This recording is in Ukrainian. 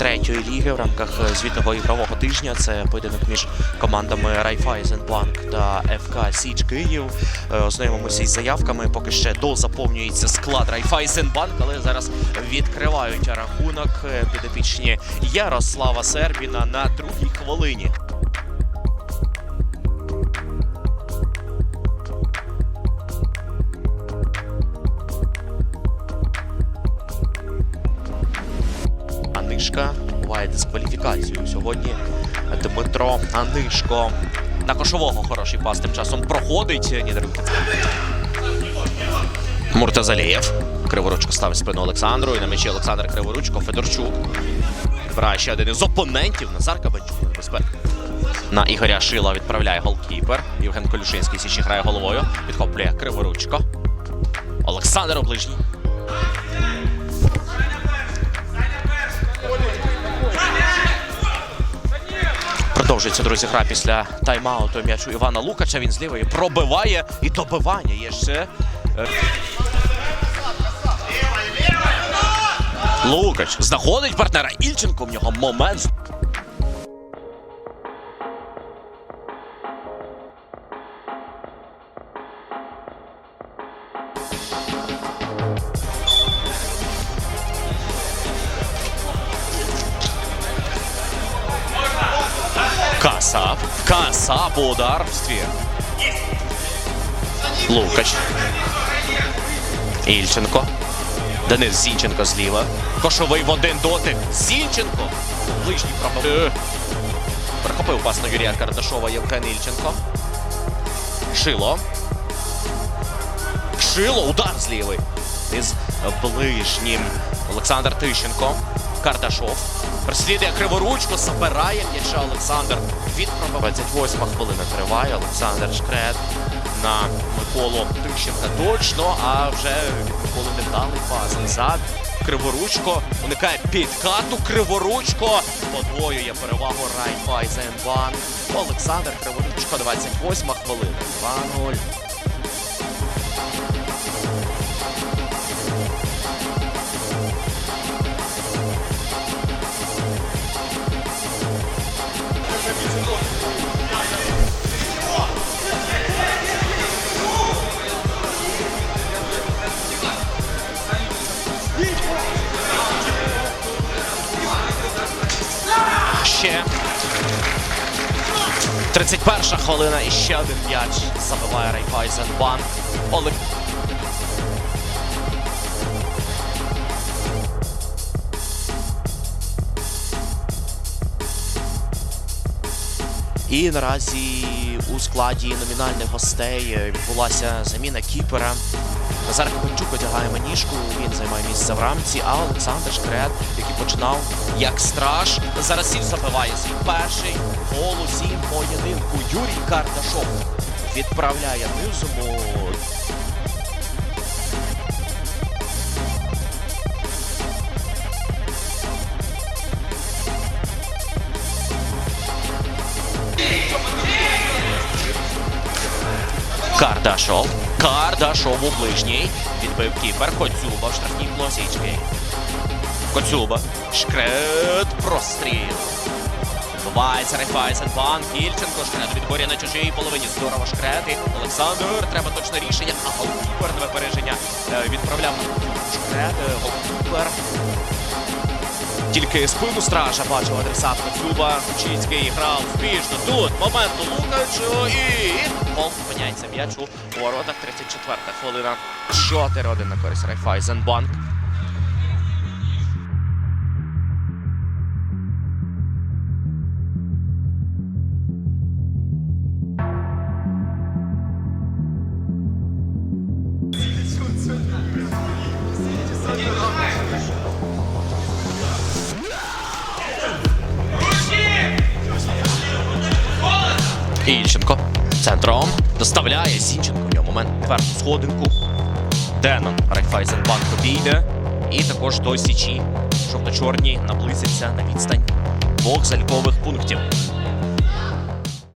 третьої ліги в рамках е, звітного ігрового тижня. Це поєдинок між командами Райфайзенбанк та ФК Січ Київ. Е, Ознайомимося із заявками. Поки ще дозаповнюється склад Райфайзенбанк, але зараз відкривають рахунок е, підопічні Ярослава Сербіна на другій хвилині. Буває дискваліфікацію. Сьогодні Дмитро Анишко на кошового хороший пас тим часом проходить. Ні, даруйте. Муртазалєєв. Криворучко ставить спину Олександру. І на м'ячі Олександр Криворучко. Федорчук. Відбирає ще один із опонентів. Назар Кабанчук. Небезпека. На Ігоря Шила відправляє голкіпер. Євген Колюшинський січі грає головою. Підхоплює Криворучко. Олександр Оближній. Продовжується, друзі, гра після тайм-ауту м'ячу Івана Лукача. Він з лівої пробиває і добивання є ще. Е, Лукач знаходить партнера Ільченко. В нього момент. Касап. Касап у ударстві. Лукач. Ільченко. Денис Зінченко зліва. Кошовий в один дотик. Зінченко. Ближній пробив. Прихопив пас на Юрія Кардашова Євген Ільченко. Шило. Шило. Удар з лівий. Із ближнім. Олександр Тищенко. Кардашов. Переслідує криворучку, забирає м'яча Олександр. Від 28 хвилина триває. Олександр Шкрет на Миколу Тищенка точно, а вже Миколи невдалий пас назад. Криворучко уникає підкату. Криворучко подвоює перевагу Райфайзенбанк. Олександр Криворучко, 28 хвилина. 2-0. 31 хвилина і ще один м'яч забиває Райфайзенбанк. Олег. І наразі у складі номінальних гостей відбулася заміна кіпера. Назар Копенчук одягає маніжку, він займає місце в рамці, а Олександр Шкрет, який починав як страж, зараз він забиває свій перший гол у цім поєдинку. Юрій Кардашов відправляє низому. Кардашов. Кардашов у ближній. Відбив кіпер. Коцюба в штрафній плосічки. Коцюба. Шкрет. Простріл. Бувається Райфайзенбанк. Ільченко. Шкрет у відборі на чужій половині. Здорово шкрети. Олександр. Треба точне рішення. А голкіпер на випередження е, відправляв шкрет. е, Голкіпер. Тільки спину стража бачив адресат Коцюба. Кучинський грав успішно. Тут момент у Лукачу і гол зупиняється м'яч у воротах. 34 хвилина. 4-1 на користь Райфайзенбанк. Ільченко центром доставляє Сінченко. В нього момент першу сходинку. Денон Райфайзенбанк обійде. І також до Січі. Жовто-чорні наблизиться на відстань двох залькових пунктів.